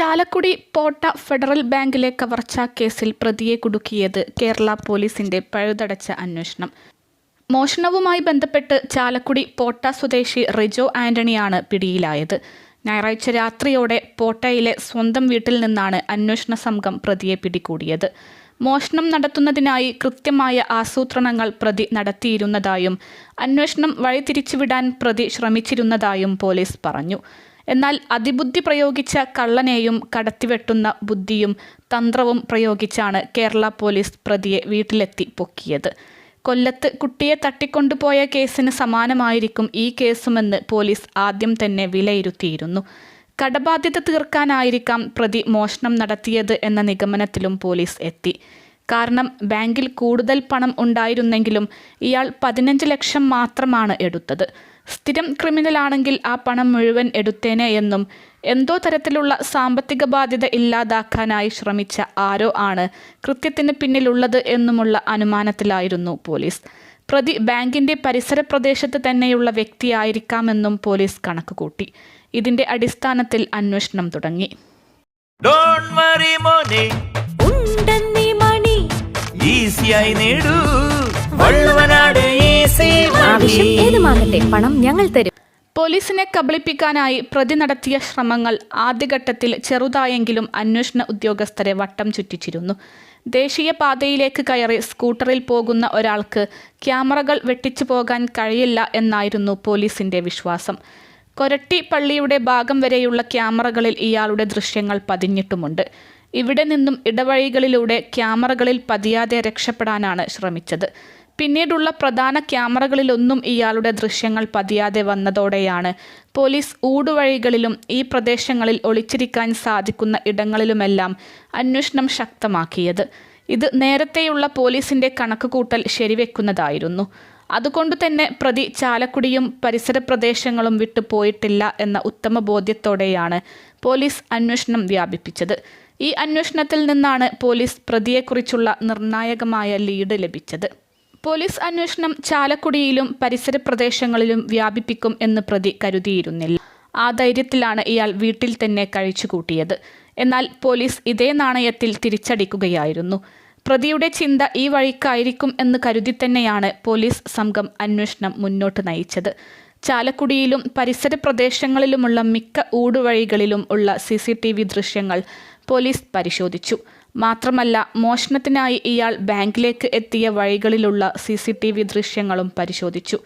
ചാലക്കുടി പോട്ട federal ബാങ്കിലെ കവർച്ചാ കേസിൽ പ്രതിയെ കുടുക്കിയത് കേരള പോലീസിന്റെ പഴുതടച്ച അന്വേഷണം. മോഷണവുമായി ബന്ധപ്പെട്ട് ചാലക്കുടി പോട്ട സ്വദേശി റിജോ ആന്റണിയാണ് പിടിയിലായത്. ഞായറാഴ്ച രാത്രിയോടെ പോട്ടയിലെ സ്വന്തം വീട്ടിൽ നിന്നാണ് അന്വേഷണ സംഘം പ്രതിയെ പിടികൂടിയത്. മോഷണം നടത്തുന്നതിനായി കൃത്യമായ ആസൂത്രണങ്ങൾ പ്രതി നടത്തിയിരുന്നതായും അന്വേഷണം വഴിതിരിച്ചുവിടാൻ പ്രതി ശ്രമിച്ചിരുന്നതായും പോലീസ് പറഞ്ഞു. എന്നാൽ അതിബുദ്ധി പ്രയോഗിച്ച കള്ളനെയും കടത്തിവെട്ടുന്ന ബുദ്ധിയും തന്ത്രവും പ്രയോഗിച്ചാണ് കേരള പോലീസ് പ്രതിയെ വീട്ടിലെത്തി പൊക്കിയത്. കൊല്ലത്ത് കുട്ടിയെ തട്ടിക്കൊണ്ടുപോയ കേസിന് സമാനമായിരിക്കും ഈ കേസുമെന്ന് പോലീസ് ആദ്യം തന്നെ വിലയിരുത്തിയിരുന്നു. കടബാധ്യത തീർക്കാനായിരിക്കാം പ്രതി മോഷണം നടത്തിയത് എന്ന നിഗമനത്തിലും പോലീസ് എത്തി. കാരണം ബാങ്കിൽ കൂടുതൽ പണം ഉണ്ടായിരുന്നെങ്കിലും ഇയാൾ പതിനഞ്ച് ലക്ഷം മാത്രമാണ് എടുത്തത്. സ്ഥിരം ക്രിമിനലാണെങ്കിൽ ആ പണം മുഴുവൻ എടുത്തേനെ എന്നും എന്തോ തരത്തിലുള്ള സാമ്പത്തിക ബാധ്യത ഇല്ലാതാക്കാനായി ശ്രമിച്ച ആരോ ആണ് കൃത്യത്തിന് പിന്നിലുള്ളത് എന്നുമുള്ള അനുമാനത്തിലായിരുന്നു പോലീസ്. പ്രതി ബാങ്കിന്റെ പരിസര പ്രദേശത്ത് തന്നെയുള്ള വ്യക്തിയായിരിക്കാമെന്നും പോലീസ് കണക്കുകൂട്ടി ഇതിന്റെ അടിസ്ഥാനത്തിൽ അന്വേഷണം തുടങ്ങി. ഡോൺ വറി മോനെ. ഉണ്ടെന്നീ മണി. ഈസിയായി നേടൂ. ആവശ്യം പണം ഞങ്ങൾ തരും. പോലീസിനെ കബളിപ്പിക്കാനായി പ്രതി നടത്തിയ ശ്രമങ്ങൾ ആദ്യഘട്ടത്തിൽ ചെറുതായെങ്കിലും അന്വേഷണ ഉദ്യോഗസ്ഥരെ വട്ടം ചുറ്റിച്ചിരുന്നു. ദേശീയ പാതയിലേക്ക് കയറി സ്കൂട്ടറിൽ പോകുന്ന ഒരാൾക്ക് ക്യാമറകൾ വെട്ടിച്ചു പോകാൻ കഴിയില്ല എന്നായിരുന്നു പോലീസിന്റെ വിശ്വാസം. കൊരട്ടി പള്ളിയുടെ ഭാഗം വരെയുള്ള ക്യാമറകളിൽ ഇയാളുടെ ദൃശ്യങ്ങൾ പതിഞ്ഞിട്ടുമുണ്ട്. ഇവിടെ നിന്നും ഇടവഴികളിലൂടെ ക്യാമറകളിൽ പതിയാതെ രക്ഷപ്പെടാനാണ് ശ്രമിച്ചത്. പിന്നീടുള്ള പ്രധാന ക്യാമറകളിലൊന്നും ഇയാളുടെ ദൃശ്യങ്ങൾ പതിയാതെ വന്നതോടെയാണ്. പോലീസ് ഊടുവഴികളിലും ഈ പ്രദേശങ്ങളിൽ ഒളിച്ചിരിക്കാൻ സാധിക്കുന്ന ഇടങ്ങളിലുമെല്ലാം അന്വേഷണം ശക്തമാക്കിയത്. ഇത് നേരത്തെയുള്ള പോലീസിന്റെ കണക്കുകൂട്ടൽ ശരിവെക്കുന്നതായിരുന്നു. അതുകൊണ്ട് തന്നെ പ്രതി ചാലക്കുടിയും പരിസര പ്രദേശങ്ങളും വിട്ടു പോയിട്ടില്ല എന്ന ഉത്തമ ബോധ്യത്തോടെയാണ് പോലീസ് അന്വേഷണം വ്യാപിപ്പിച്ചത്. ഈ അന്വേഷണത്തിൽ നിന്നാണ് പോലീസ് പ്രതിയെക്കുറിച്ചുള്ള നിർണായകമായ ലീഡ് ലഭിച്ചത്. പോലീസ് അന്വേഷണം ചാലക്കുടിയിലും പരിസര പ്രദേശങ്ങളിലും വ്യാപിപ്പിക്കും എന്ന് പ്രതി കരുതിയിരുന്നില്ല. ആ ധൈര്യത്തിലാണ് ഇയാൾ വീട്ടിൽ തന്നെ കഴിച്ചുകൂട്ടിയത്. എന്നാൽ പോലീസ് ഇതേ നാണയത്തിൽ തിരിച്ചടിക്കുകയായിരുന്നു. പ്രതിയുടെ ചിന്ത ഈ വഴിക്കായിരിക്കും എന്ന് കരുതി തന്നെയാണ് പോലീസ് സംഘം അന്വേഷണം മുന്നോട്ട് നയിച്ചത്. ചാലക്കുടിയിലും പരിസര പ്രദേശങ്ങളിലുമുള്ള മിക്ക ഊടുവഴികളിലും ഉള്ള സി ദൃശ്യങ്ങൾ പോലീസ് പരിശോധിച്ചു. മാത്രമല്ല മോഷണത്തിനായി ഇയാൾ ബാങ്കിലേക്ക് എത്തിയ വഴികളിലുള്ള സി സി ടി വി ദൃശ്യങ്ങളും പരിശോധിച്ചു.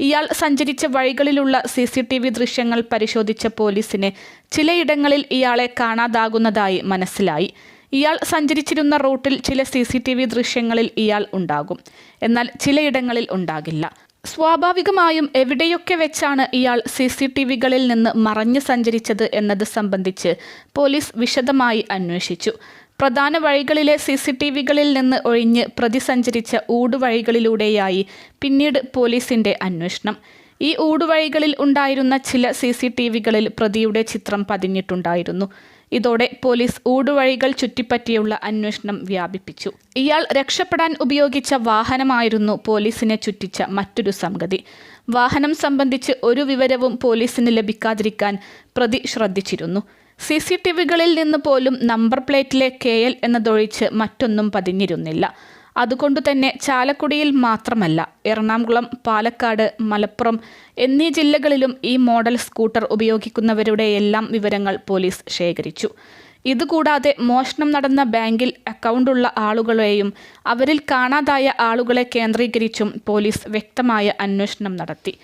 ഇയാൾ സഞ്ചരിച്ച വഴികളിലുള്ള സി സി ടി വി ദൃശ്യങ്ങൾ പരിശോധിച്ച പോലീസിന് ചിലയിടങ്ങളിൽ ഇയാളെ കാണാതാകുന്നതായി മനസ്സിലായി. ഇയാൾ സഞ്ചരിച്ചിരുന്ന റൂട്ടിൽ ചില സി സി ടി വി ദൃശ്യങ്ങളിൽ ഇയാൾ ഉണ്ടാകും. എന്നാൽ ചിലയിടങ്ങളിൽ ഉണ്ടാകില്ല. സ്വാഭാവികമായും എവിടെയൊക്കെ വെച്ചാണ് ഇയാൾ സി സി ടി വികളിൽ നിന്ന് മറഞ്ഞു സഞ്ചരിച്ചത് എന്നത് സംബന്ധിച്ച് പോലീസ് വിശദമായി അന്വേഷിച്ചു. പ്രധാന വഴികളിലെ സി സി ടി വികളിൽ നിന്ന് ഒഴിഞ്ഞ് പ്രതി സഞ്ചരിച്ച ഊടുവഴികളിലൂടെയായി പിന്നീട് പോലീസിന്റെ അന്വേഷണം. ഈ ഊടുവഴികളിൽ ഉണ്ടായിരുന്ന ചില സി സി ടി വികളിൽ പ്രതിയുടെ ചിത്രം പതിഞ്ഞിട്ടുണ്ടായിരുന്നു. ഇതോടെ പോലീസ് ഊടുവഴികൾ ചുറ്റിപ്പറ്റിയുള്ള അന്വേഷണം വ്യാപിപ്പിച്ചു. ഇയാൾ രക്ഷപ്പെടാൻ ഉപയോഗിച്ച വാഹനമായിരുന്നു പോലീസിനെ ചുറ്റിച്ച മറ്റൊരു സംഗതി. വാഹനം സംബന്ധിച്ച് ഒരു വിവരവും പോലീസിന് ലഭിക്കാതിരിക്കാൻ പ്രതി ശ്രദ്ധിച്ചിരുന്നു. സി സി ടി വികളിൽ നിന്ന് പോലും നമ്പർ പ്ലേറ്റിലെ കെ എൽ എന്നതൊഴിച്ച് മറ്റൊന്നും പതിഞ്ഞിരുന്നില്ല. അതുകൊണ്ടുതന്നെ ചാലക്കുടിയിൽ മാത്രമല്ല എറണാകുളം പാലക്കാട് മലപ്പുറം എന്നീ ജില്ലകളിലും ഈ മോഡൽ സ്കൂട്ടർ ഉപയോഗിക്കുന്നവരുടെ എല്ലാം വിവരങ്ങൾ പോലീസ് ശേഖരിച്ചു. ഇതുകൂടാതെ മോഷണം നടന്ന ബാങ്കിൽ അക്കൗണ്ടുള്ള ആളുകളെയും അവരിൽ കാണാതായ ആളുകളെ കേന്ദ്രീകരിച്ചും പോലീസ് വ്യക്തമായ അന്വേഷണം നടത്തി.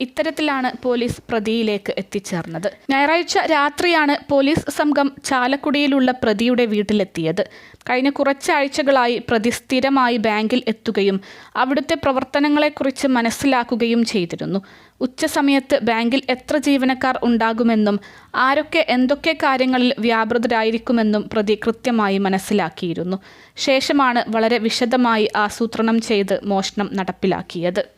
ഇത്തരത്തിലാണ് പോലീസ് പ്രതിയിലേക്ക് എത്തിച്ചേർന്നത്. ഞായറാഴ്ച രാത്രിയാണ് പോലീസ് സംഘം ചാലക്കുടിയിലുള്ള പ്രതിയുടെ വീട്ടിലെത്തിയത്. കഴിഞ്ഞ കുറച്ചാഴ്ചകളായി പ്രതി സ്ഥിരമായി ബാങ്കിൽ എത്തുകയും അവിടുത്തെ പ്രവർത്തനങ്ങളെക്കുറിച്ച് മനസ്സിലാക്കുകയും ചെയ്തിരുന്നു. ഉച്ചസമയത്ത് ബാങ്കിൽ എത്ര ജീവനക്കാർ ഉണ്ടാകുമെന്നും ആരൊക്കെ എന്തൊക്കെ കാര്യങ്ങളിൽ വ്യാപൃതരായിരിക്കുമെന്നും പ്രതി കൃത്യമായി മനസ്സിലാക്കിയിരുന്നു. ശേഷമാണ് വളരെ വിശദമായി ആസൂത്രണം ചെയ്ത് മോഷണം നടപ്പിലാക്കിയത്.